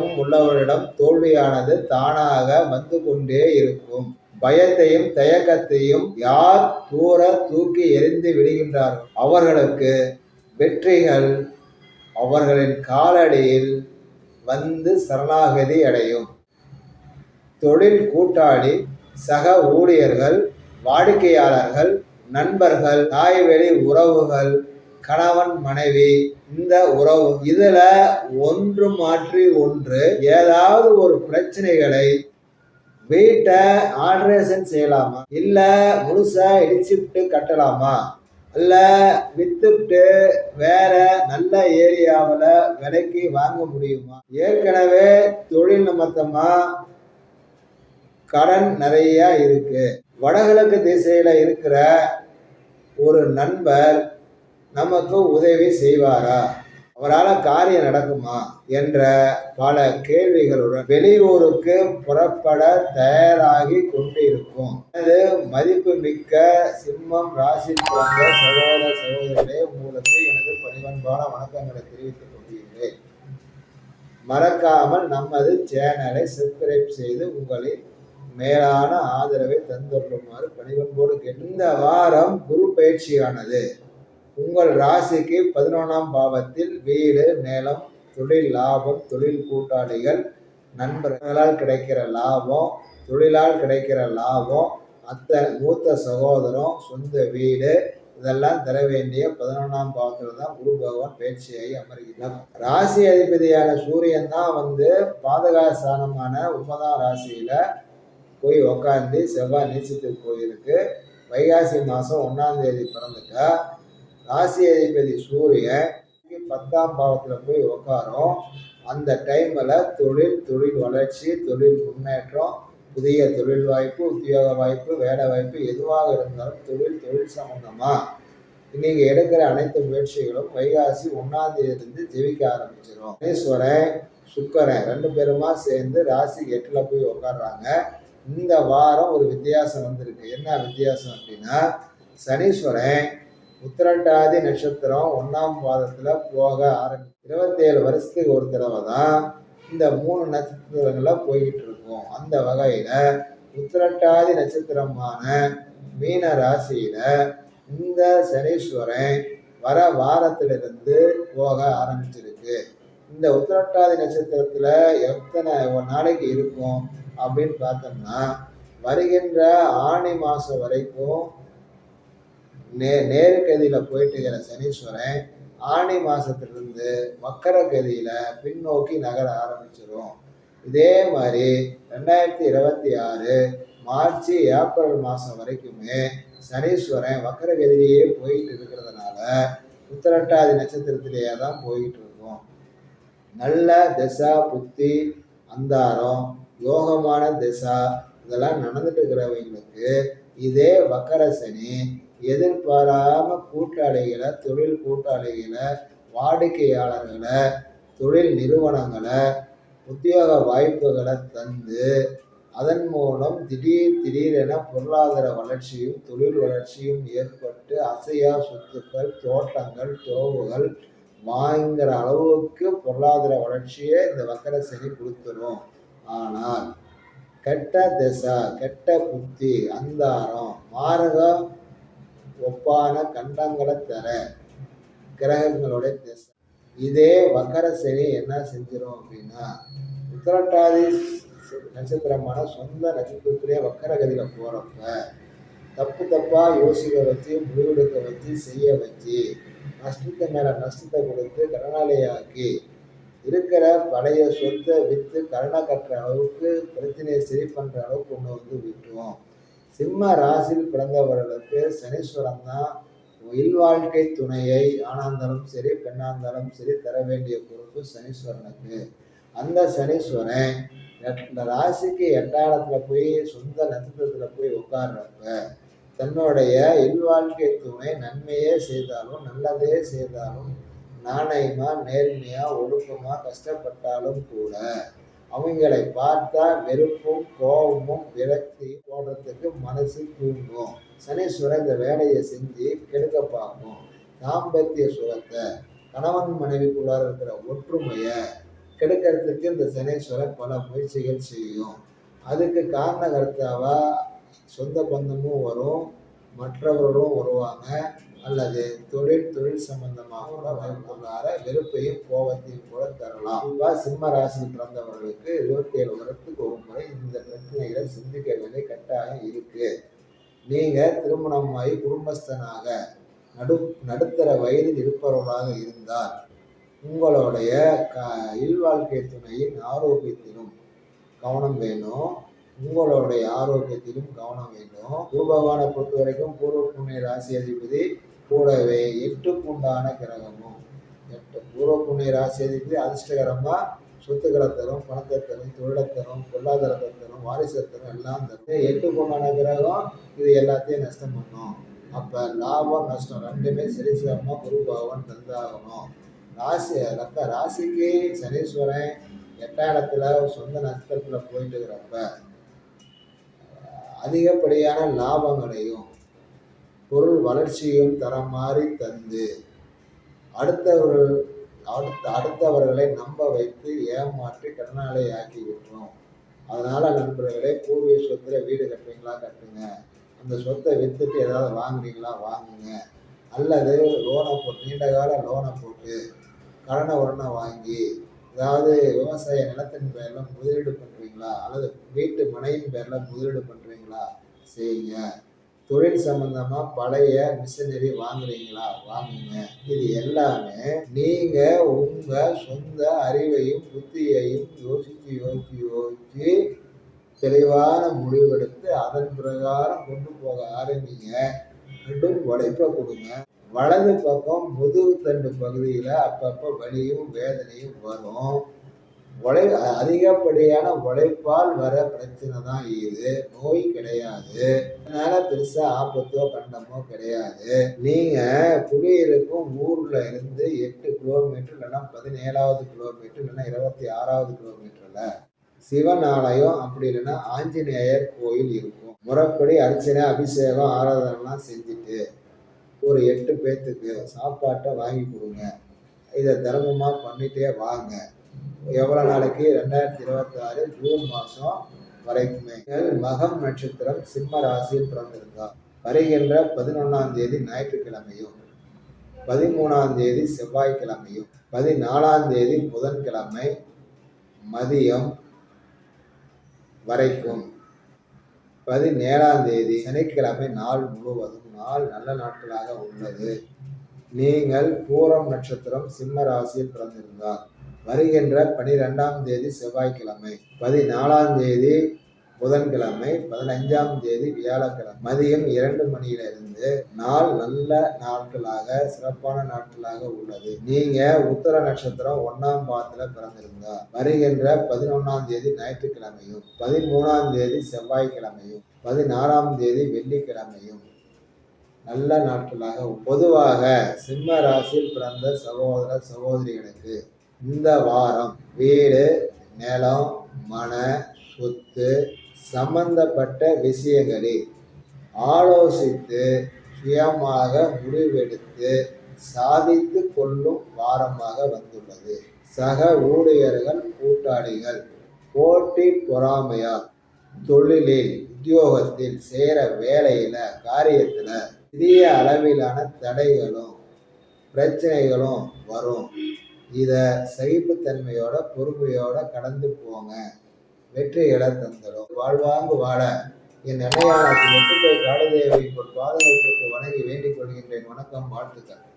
உள்ளவரிடம் தோல்வியானது தானாக வந்து கொண்டே இருக்கும். பயத்தையும் தயக்கத்தையும் யார் தூர தூக்கி எறிந்து விடுகின்றார்கள்? அவர்களுக்கு வெற்றிகள் அவர்களின் காலடியில் வந்து சரணாகதி அடையும். தொழில் கூட்டாளி சக ஊழியர்கள் வாடிக்கையாளர்கள் நண்பர்கள் தாய்வெளி உறவுகள் கணவன் மனைவி இந்த உறவு இதுல ஒன்று மாற்றி ஒன்று ஏதாவது ஒரு பிரச்சனைகளை வீட்டை ஆல்ட்ரேஷன் செய்யலாமா? இல்ல முழுசா இடிச்சுட்டு கட்டலாமா? இல்லை வித்துட்டு வேற நல்ல ஏரியாவில் விலைக்கு வாங்க முடியுமா? ஏற்கனவே தொழில் நிமித்தமா கடன் நிறைய இருக்கு. வடகிழக்கு திசையில இருக்கிற ஒரு நண்பர் நமக்கு உதவி செய்வாரா? அவரால் காரியம் நடக்குமா? என்ற பல கேள்விகளுடன் வெளியூருக்கு புறப்பட தயாராகி கொண்டிருக்கும். எனது மதிப்பு மிக்க சிம்மம் ராசி பிறந்த சகோதர சகோதரர்களே உங்களுக்கு எனது பணிவன்பான வணக்கங்களை தெரிவித்துக் கொள்கிறேன். மறக்காமல் நமது சேனலை சப்ஸ்கிரைப் செய்து உங்களின் மேலான ஆதரவை தந்துள்ளமாறு பணிவன்போடு இந்த வாரம் குரு பயிற்சியானது. உங்கள் ராசிக்கு பதினொன்றாம் பாவத்தில் வீடு நிலம் தொழில் லாபம் தொழில் கூட்டாளிகள் நண்பர்களால் கிடைக்கிற லாபம் தொழிலால் கிடைக்கிற லாபம் அத்தனை மூத்த சகோதரம் சொந்த வீடு இதெல்லாம் தர வேண்டிய பதினொன்றாம் பாவத்தில் தான் குரு பகவான் பயிற்சியாகி அமர்கிறார். ராசி அதிபதியான சூரியன் தான் வந்து பாதகாஸ்தானமான ஒன்பதாம் ராசியில் போய் உக்காந்து செவ்வாய் நீச்சத்துக்கு போயிருக்கு. வைகாசி மாதம் ஒன்றாம் தேதி பிறந்துட்டா. ராசி அதிபதி சூரியன் பத்தாம் பாவத்தில் போய் உட்காரும் அந்த டைமில் தொழில் தொழில் வளர்ச்சி தொழில் முன்னேற்றம் புதிய தொழில் வாய்ப்பு உத்தியோக வாய்ப்பு வேலை வாய்ப்பு எதுவாக இருந்தாலும் தொழில் தொழில் சம்மந்தமாக நீங்கள் எடுக்கிற அனைத்து முயற்சிகளும் வைகாசி ஒன்றாம் தேதியிலிருந்து ஜெயிக்க ஆரம்பிச்சிடும் சனீஸ்வரன் சுக்கரன் ரெண்டு பேருமா சேர்ந்து ராசி எட்டில் போய் உட்காடுறாங்க இந்த வாரம் ஒரு வித்தியாசம் வந்திருக்கு. என்ன வித்தியாசம் அப்படின்னா சனீஸ்வரன் உத்திரட்டாதி நட்சத்திரம் ஒன்றாம் பாதத்தில் போக ஆரம்பி இருபத்தேழு வருஷத்துக்கு ஒரு தடவை தான் இந்த மூணு நட்சத்திரங்களில் போய்கிட்டு இருக்கும். அந்த வகையில் உத்திரட்டாதி நட்சத்திரமான மீன ராசியில் இந்த சனீஸ்வரன் வர வாரத்திலிருந்து போக ஆரம்பிச்சிருக்கு. இந்த உத்திரட்டாதி நட்சத்திரத்தில் எத்தனை நாளைக்கு இருக்கும் அப்படின்னு பார்த்தோம்னா வருகின்ற ஆணி மாதம் வரைக்கும் நே நேருக்கதியில் போயிட்டு இருக்கிற சனீஸ்வரன் ஆணி மாதத்துலேருந்து மக்கர கதியில் பின்னோக்கி நகர ஆரம்பிச்சிடும் இதே மாதிரி ரெண்டாயிரத்தி இருபத்தி ஆறு மார்ச் ஏப்ரல் மாதம் வரைக்குமே சனீஸ்வரன் வக்கரகதியிலேயே போயிட்டு இருக்கிறதுனால உத்திரட்டாதி நட்சத்திரத்திலேயே தான் போயிட்டு இருக்கும். நல்ல திசா புத்தி அந்தாரம் யோகமான திசா இதெல்லாம் நடந்துட்டு இருக்கிறவங்களுக்கு இதே வக்கர சனி எதிர்பாராம கூட்டாளிகளை தொழில் கூட்டாளிகளை வாடிக்கையாளர்களை தொழில் நிறுவனங்களை உத்தியோக வாய்ப்புகளை தந்து அதன் மூலம் திடீர் திடீரென பொருளாதார வளர்ச்சியும் தொழில் வளர்ச்சியும் ஏற்பட்டு அசையா சொத்துக்கள் தோட்டங்கள் துறவுகள் வாங்குற அளவுக்கு பொருளாதார வளர்ச்சியை இந்த வக்கர சனி கொடுத்துரும். ஆனால் கெட்ட திசை கெட்ட புத்தி அந்தாரம் மாரகம் ஒப்பான கண்டங்களை தர கிரகங்களுடைய திசை இதே வக்கர சனி என்ன செஞ்சிடும் அப்படின்னா உத்திரட்டாதி நட்சத்திரமான சொந்த நட்சத்திரத்திலே வக்கரகதியில் போகிறப்ப தப்பு தப்பாக யோசிக்க வச்சு முடிவெடுக்க வச்சு செய்ய வச்சு நஷ்டத்தை மேலே நஷ்டத்தை கொடுத்து கடனாளியாக்கி இருக்கிற பழைய சொத்தை விற்று கடனை கட்டுற அளவுக்கு பிரச்சனையை சரி பண்ணுற அளவுக்கு கொண்டு வந்து விட்டுரும். சிம்ம ராசியில் பிறந்தவர்களுக்கு சனீஸ்வரன் தான் இல்வாழ்க்கை துணையை ஆனாந்தாலும் சரி பெண்ணாந்தாலும் சரி தர வேண்டிய பொறுப்பு சனீஸ்வரனுக்கு. அந்த சனீஸ்வரன் இந்த ராசிக்கு எட்டாயிரத்துல போய் சொந்த நட்சத்திரத்தில் போய் உட்கார்றப்ப தன்னுடைய இல்வாழ்க்கை துணை நன்மையே செய்தாலும் நல்லதே செய்தாலும் நாணயமா நேர்மையா ஒழுக்கமா கஷ்டப்பட்டாலும் கூட அவங்களை பார்த்தா வெறுப்பும் கோபமும் விரக்தியும் போடுறதுக்கு மனசு தூங்கும் சனீஸ்வரன் இந்த வேலையை செஞ்சு கெடுக்க பார்க்கும். தாம்பத்திய சுகத்தை கணவன் மனைவிக்குள்ளார இருக்கிற ஒற்றுமையை கெடுக்கிறதுக்கு இந்த சனீஸ்வரன் பல முயற்சிகள் செய்யும். அதுக்கு காரணகர்த்தாவா சொந்த பந்தமும் வரும் மற்றவர்களும் வருவாங்க. அல்லது தொழில் தொழில் சம்பந்தமாக கூட வாய்ப்புள்ளார வெறுப்பையும் கோபத்தையும் கூட தரலாம். இவ்வாறு சிம்ம ராசியில் பிறந்தவர்களுக்கு இருபத்தி ஏழு வருடத்துக்கு ஒரு முறை இந்த பிரச்சனைகளை சிந்திக்க வேண்டிய கட்டாயம் இருக்கு. நீங்க திருமணமாகி குடும்பஸ்தனாக நடு நடுத்தர வயதில் இருப்பவர்களாக இருந்தால் உங்களுடைய க இல்வாழ்க்கை துணையின் ஆரோக்கியத்திலும் கவனம் வேணும். உங்களுடைய ஆரோக்கியத்திலும் கவனம் வேண்டும் குரு பகவானை பொறுத்த வரைக்கும் பூர்வ புண்ணிய ராசி அதிபதி கூடவே எட்டுக்குண்டான கிரகமும். எட்டு பூர்வ புண்ணிய ராசி அதிபதி அதிர்ஷ்டகரமா சொத்துக்களை தரும் பணத்தை தரும் தொழிலை தரும் பொருளாதாரத்தை தரும் வாரிசை தரும் எல்லாம் தரும். எட்டுக்குண்டான கிரகம் இது எல்லாத்தையும் நஷ்டம் பண்ணும். அப்போ லாபம் நஷ்டம் ரெண்டுமே சரிசமமாக குரு பகவான் தந்தாகணும். ராசி ரத்த ராசிக்கு சனீஸ்வரன் எட்டாம் இடத்துல சொந்த நட்சத்திரத்தில் போயிட்டு இருக்கிறப்ப அதிகப்படியான லாபங்களையும் பொருள் வளர்ச்சியும் தர மாதிரி தந்து அடுத்தவர்கள் அடுத்த அடுத்தவர்களை நம்ப வைத்து ஏமாற்றி கடனாளி ஆக்கி விட்டுரும் அதனால நண்பர்களே பூர்வீக சொத்துல வீடு கட்டுறீங்களா கட்டுங்க. அந்த சொத்தை வித்துட்டு ஏதாவது வாங்குறீங்களா வாங்குங்க. அல்லது லோனை போட்டு நீண்ட கால லோனை போட்டு கடனை உடனே வாங்கி அதாவது விவசாய நிலத்தின் பேரில் முதலீடு பண்ணுறீங்களா அல்லது வீட்டு மனையின் பேரில் முதலீடு பண்ணுறீங்களா செய்யுங்க. தொழில் சம்பந்தமாக பழைய மிஷினரி வாங்குறீங்களா? வாங்குங்க. இது எல்லாமே நீங்கள் உங்கள் சொந்த அறிவையும் புத்தியையும் யோசித்து யோசித்து யோசித்து தெளிவான முடிவெடுத்து அதன் பிரகாரம் கொண்டு போக ஆரம்பிங்க. ரெண்டும் உழைப்பை கொடுங்க. வலது பக்கம் முதுகு தண்டு பகுதியில் அப்பப்போ வலியும் வேதனையும் வரும். உழை அதிகப்படியான உழைப்பால் வர பிரச்சனை தான் இது. நோய் கிடையாது. அதனால பெருசா ஆபத்தோ கண்டமோ கிடையாது. நீங்க குடியிருக்கும் ஊர்ல இருந்து எட்டு கிலோமீட்டர் இல்லைன்னா பதினேழாவது கிலோமீட்டர் இல்லைன்னா இருபத்தி ஆறாவது கிலோமீட்டர்ல சிவன் ஆலயம் அப்படி இல்லைன்னா ஆஞ்சநேயர் கோயில் இருக்கும். முறைப்படி அர்ச்சனை அபிஷேகம் ஆராதனைலாம் செஞ்சுட்டு ஒரு எட்டு பேர்த்துக்கு சாப்பாட்டை வாங்கி கொடுங்க. இதை தர்மமாக பண்ணிட்டே வாங்க. எவ்வளோ நாளைக்கு? ரெண்டாயிரத்தி இருபத்தி ஆறு ஜூன் மாதம் வரைக்குமே. மகம் நட்சத்திரம் சிம்ம ராசியில் பிறந்திருந்தார். வருகின்ற பதினொன்றாம் தேதி ஞாயிற்றுக்கிழமையும் பதிமூணாம் தேதி செவ்வாய்க்கிழமையும் பதினாலாம் தேதி புதன்கிழமை மதியம் வரைக்கும். பதினேழாம் தேதி சனிக்கிழமை நாள் முழுவதும் நாள் நல்ல நாட்களாக உள்ளது. நீங்கள் பூரம் நட்சத்திரம் சிம்ம ராசியில் பிறந்திருந்தார் வருகின்ற பனிரெண்டாம் தேதி செவ்வாய்க்கிழமை பதினாலாம் தேதி புதன்கிழமை பதினஞ்சாம் தேதி வியாழக்கிழமை. மதியம் இரண்டு மணியிலிருந்து நாள் நல்ல நாட்களாக சிறப்பான நாட்களாக உள்ளது. நீங்க உத்தர நட்சத்திரம் ஒன்னாம் பாதத்துல பிறந்திருந்தா வருகின்ற பதினொன்னாம் தேதி ஞாயிற்றுக்கிழமையும் பதிமூணாம் தேதி செவ்வாய்க்கிழமையும் பதினாறாம் தேதி வெள்ளிக்கிழமையும் நல்ல நாட்களாக பொதுவாக சிம்ம ராசியில் பிறந்த சகோதர சகோதரிகளுக்கு இந்த வாரம் வீடு நிலம் மன சொத்து சம்பந்தப்பட்ட விஷயங்களில் ஆலோசித்து சுயமாக முடிவெடுத்து சாதித்து கொள்ளும் வாரமாக வந்துள்ளது. சக ஊழியர்கள் கூட்டாளிகள் போட்டி பொறாமையால் தொழிலில் உத்தியோகத்தில் சேர வேலையில காரியத்துல சிறிய அளவிலான தடைகளும் பிரச்சனைகளும் வரும். இதை சகிப்புத்தன்மையோட பொறுமையோட கடந்து போங்க. வெற்றிகளை தந்துடும் வாழ்வாங்கு வாழ. என் நிலையான வெற்றி போய் காலதேவி பாதங்கள் போட்டு வணங்கி வேண்டிக் கொள்கின்றேன். வணக்கம் வாழ்த்துக்கள்.